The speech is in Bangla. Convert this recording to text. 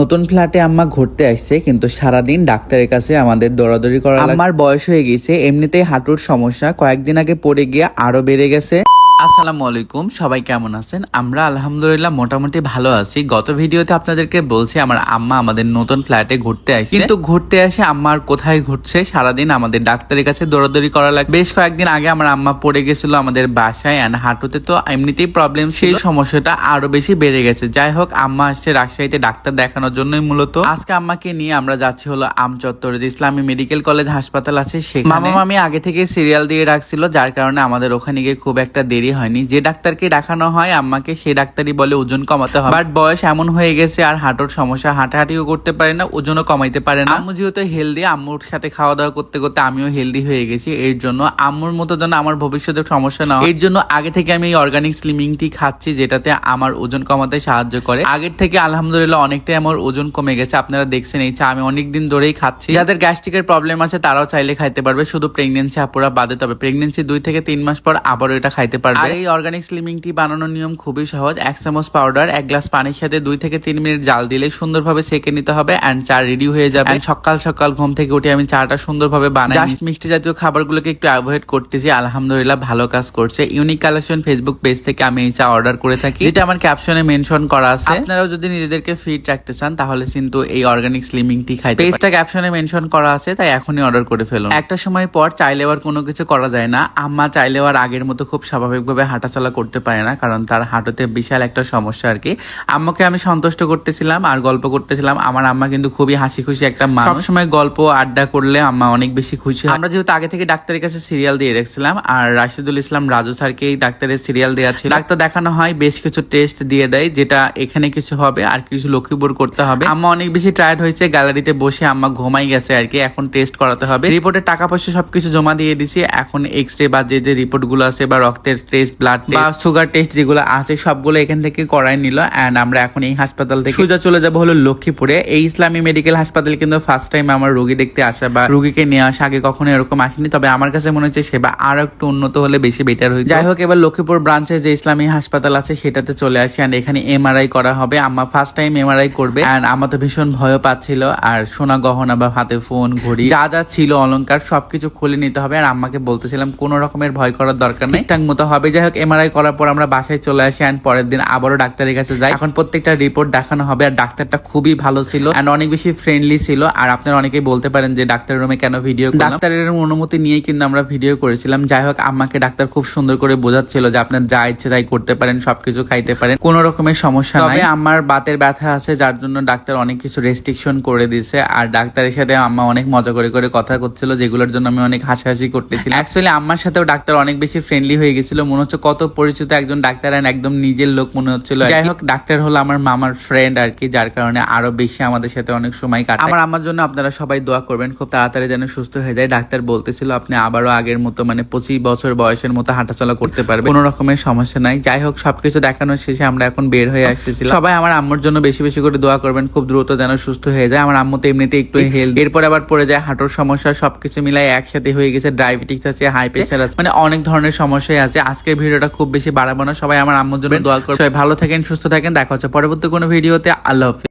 নতুন ফ্ল্যাটে আম্মা ঘুরতে আসছে, কিন্তু সারাদিন ডাক্তারের কাছে আমাদের দৌড়াদৌড়ি করা আমার বয়স হয়ে গেছে, এমনিতেই হাঁটুর সমস্যা। কয়েকদিন আগে পড়ে গিয়ে আরও বেড়ে গেছে। আসসালামু আলাইকুম, সবাই কেমন আছেন? আমরা আলহামদুলিল্লাহ মোটামুটি ভালো আছি। গত ভিডিওতে আপনাদেরকে বলছি, আমার আম্মা আমাদের নতুন ফ্ল্যাটে ঘুরতে আসছে। কিন্তু ঘুরতে আসে আম্মার কোথায় ঘুরছে? সারাদিন আমাদের ডাক্তারের কাছে দৌড়াদৌড়ি করা লাগে বেশ কয়েকদিন আগে আমার আম্মা পড়ে গেছিল আমাদের বাসায় অ্যান্ড হাঁটুতে, তো এমনিতেই প্রবলেম সেই সমস্যাটা আরও বেশি বেড়ে গেছে। যাই হোক, আম্মা আসছে রাজশাহীতে ডাক্তার দেখানোর জন্যই মূলত। আজকে আম্মাকে নিয়ে আমরা যাচ্ছি হলো আমচত্বরে, যে ইসলামী মেডিকেল কলেজ হাসপাতাল আছে সেখানে। মামা মামি আগে থেকে সিরিয়াল দিয়ে রাখছিল, যার কারণে আমাদের ওখানে গিয়ে খুব একটা দেরি হয়নি। যে ডাক্তারকে দেখানো হয়, আম্মাকে সেই ডাক্তারই বলে ওজন কমাতে হবে। বাট বয়স এমন হয়ে গেছে আর হাঁটুর সমস্যা, হাঁটাহাঁটিও করতে পারে না, ওজনও কমাইতে পারে না। আম্মু যেহেতু হেলদি আম্মুর সাথে খাওয়া দাওয়া করতে করতে আমিও হেলদি হয়ে গেছি। এর জন্য আম্মুর মতো যেন আমার ভবিষ্যতে সমস্যা না। এর জন্য আগে থেকে আমি এই অর্গানিক স্লিমিংটি খাচ্ছি, যেটাতে আমার ওজন কমাতে সাহায্য করে। আগের থেকে আলহামদুলিল্লাহ অনেকটাই আমার ওজন কমে গেছে। আপনারা দেখছেন এই চা, আমি অনেকদিন ধরেই খাচ্ছি। যাদের গ্যাস্ট্রিকের প্রবলেম আছে, তারাও চাইলে খাইতে পারবে। শুধু প্রেগনেন্সি আপুরা বাদে, তবে প্রেগনেন্সি দুই থেকে তিন মাস পর আবারও এটা খাইতে পারবে। আর এই অর্গানিক স্লিমিং টি বানানোর নিয়ম খুবই সহজ। এক চামচ পাউডার এক গ্লাস পানির সাথে দুই থেকে তিন মিনিট জাল দিলে সুন্দরভাবে সেকে নিতে হবে এন্ড চা রেডি হয়ে যাবে। সকাল সকাল ঘুম থেকে উঠে আমি চাটা সুন্দরভাবে বানাই জাস্ট মিষ্টি জাতীয় খাবারগুলোকে একটু অ্যাভয়েড করতেছি। আলহামদুলিল্লাহ ভালো কাজ করছে। ইউনিক কালেকশন ফেসবুক পেজ থেকে আমি এই চা অর্ডার করে থাকি। যেটা আমার ক্যাপশনে মেনশন করা আছে। আপনারাও যদি নিজেদেরকে ফিট রাখতে চান তাহলে কিন্তু এই অর্গানিক স্লিমিং টি খাইতে পেজটা ক্যাপশনে মেনশন করা আছে তাই এখনই অর্ডার করে ফেলুন। একটা সময় পর চাইলে আর কোনো কিছু করা যায় না। আম্মা চাইলেও আর আগের মতো খুব স্বাভাবিকভাবে হাঁটাচলা করতে পারে না কারণ তার হাঁটুতে বিশাল একটা সমস্যা আর কি। আম্মাকে আমি সন্তুষ্ট করতেছিলাম আর গল্প করতেছিলাম। আমার আম্মা কিন্তু খুবই হাসি খুশি একটা মানুষ। সবসময় গল্প আড্ডা করলে আম্মা অনেক বেশি খুশি হয়। আমরা যেহেতু আগে থেকে ডাক্তারের কাছে সিরিয়াল দিয়ে রেখেছিলাম আর রাশিদুল ইসলাম রাজু স্যারকে ডাক্তারের সিরিয়াল দেওয়া ছিল। ডাক্তার দেখানো হয় বেশ কিছু টেস্ট দিয়ে দেয় যেটা এখানে কিছু হবে আর কিছু লক্ষ্মীপুর করতে হবে। আম্মা অনেক বেশি টায়ার্ড হয়েছে গ্যালারিতে বসে আম্মা ঘুমাই গেছে আর কি। এখন টেস্ট করাতে হবে। রিপোর্টের টাকা পয়সা সবকিছু জমা দিয়ে দিছি। এখন এক্স রে বা যে যে রিপোর্টগুলো আছে বা রক্তের টেস্ট ব্লাড বা সুগার টেস্ট যেগুলো আছে সবগুলো এখান থেকে করাই নিল এন্ড আমরা এখন এই হাসপাতাল থেকে সোজা চলে যাব হলো লক্ষ্মীপুরে। এই ইসলামী মেডিকেল হাসপাতাল কিন্তু ফার্স্ট টাইম আমার রোগী দেখতে আসা বা রোগীকে নিয়ে আসা আগে কখনো এরকম আসেনি তবে আমার কাছে মনে হচ্ছে সেবা আরও একটু উন্নত হলে বেশি বেটার হয়ে যাই হোক এবার লক্ষ্মীপুর ব্রাঞ্চে যে ইসলামী হাসপাতাল আছে সেটাতে চলে আসি এন্ড এখানে এমআরআই করা হবে। আম্মা ফার্স্ট টাইম এমআরআই করবে এন্ড আমার তো ভীষণ ভয় পাচ্ছিল আর সোনা গহনা বা হাতে ফোন ঘড়ি যা যা ছিল অলংকার সবকিছু খুলে নিতে হবে। আর আম্মাকে বলতেছিলাম কোনো রকমের ভয় করার দরকার নেই। ঠিকঠাক মতো হবে যাই হোক এমআরআই করার পর আমরা বাসায় চলে আসি এন্ড পরের দিন আবারও ডাক্তারের কাছে যাই। এখন প্রত্যেকটা রিপোর্ট দেখানো হবে আর ডাক্তারটা খুবই ভালো ছিল এন্ড অনেক বেশি ফ্রেন্ডলি ছিল। আর আপনারা অনেকেই বলতে পারেন যে ডাক্তারের রুমে কেন ভিডিও ডাক্তারের অনুমতি নিয়েই কিন্তু আমরা ভিডিও করেছিলাম। যাই হোক আম্মাকে ডাক্তার খুব সুন্দর করে বোঝাচ্ছিল যে আপনার যা ইচ্ছে তাই করতে পারেন, সবকিছু খাইতে পারেন। কোনো রকমের সমস্যা নাই। আমার বাতের ব্যথা আছে, যার জন্য ডাক্তার অনেক কিছু রেস্ট্রিকশন করে দিয়েছে। আর ডাক্তারের সাথে আম্মা অনেক মজা করে করে কথা করছিল, যেগুলোর জন্য আমি অনেক হাসাহাসি করতেছিলাম। অ্যাকচুয়ালি আমার সাথেও ডাক্তার অনেক বেশি ফ্রেন্ডলি হয়ে গেছিল। মনে হচ্ছে কত পরিচিত একজন ডাক্তার and একদম নিজের লোক মনে হচ্ছিল। যাই হোক ডাক্তার হলো আমার মামার ফ্রেন্ড আর কি যার কারণে আরও বেশি আমাদের সাথে অনেক সময় কাটে আমার আমার জন্য আপনারা সবাই দোয়া করবেন খুব তাড়াতাড়ি যেন সুস্থ হয়ে যায়। ডাক্তার বলতেছিল আপনি আবারও আগের মতো মানে পঁচিশ বছর বয়সের মতো হাঁটাচলা করতে পারবেন। কোনো রকমের সমস্যা নাই। যাই হোক সবকিছু দেখানোর শেষে আমরা এখন বের হয়ে আসতেছিলাম সবাই আমার আম্মুর জন্য বেশি বেশি করে দোয়া করবেন খুব দ্রুত যেন সুস্থ হয়ে যায়। আমার আম্মু তো এমনিতে একটু হেলথ এরপর আবার পড়ে যায় হাঁটুর সমস্যা সবকিছু মিলাই একসাথে হয়ে গেছে ডায়াবেটিস আছে হাই প্রেশার আছে। মানে অনেক ধরনের সমস্যাই আছে। আজকের ভিডিওটা খুব বেশি বাড়াবো না। সবাই আমার আম্মুর জন্য দোয়া করবে সবাই ভালো থাকেন সুস্থ থাকেন। দেখা হচ্ছে পরবর্তী কোনো ভিডিওতে। আল্লাহ হাফিজ।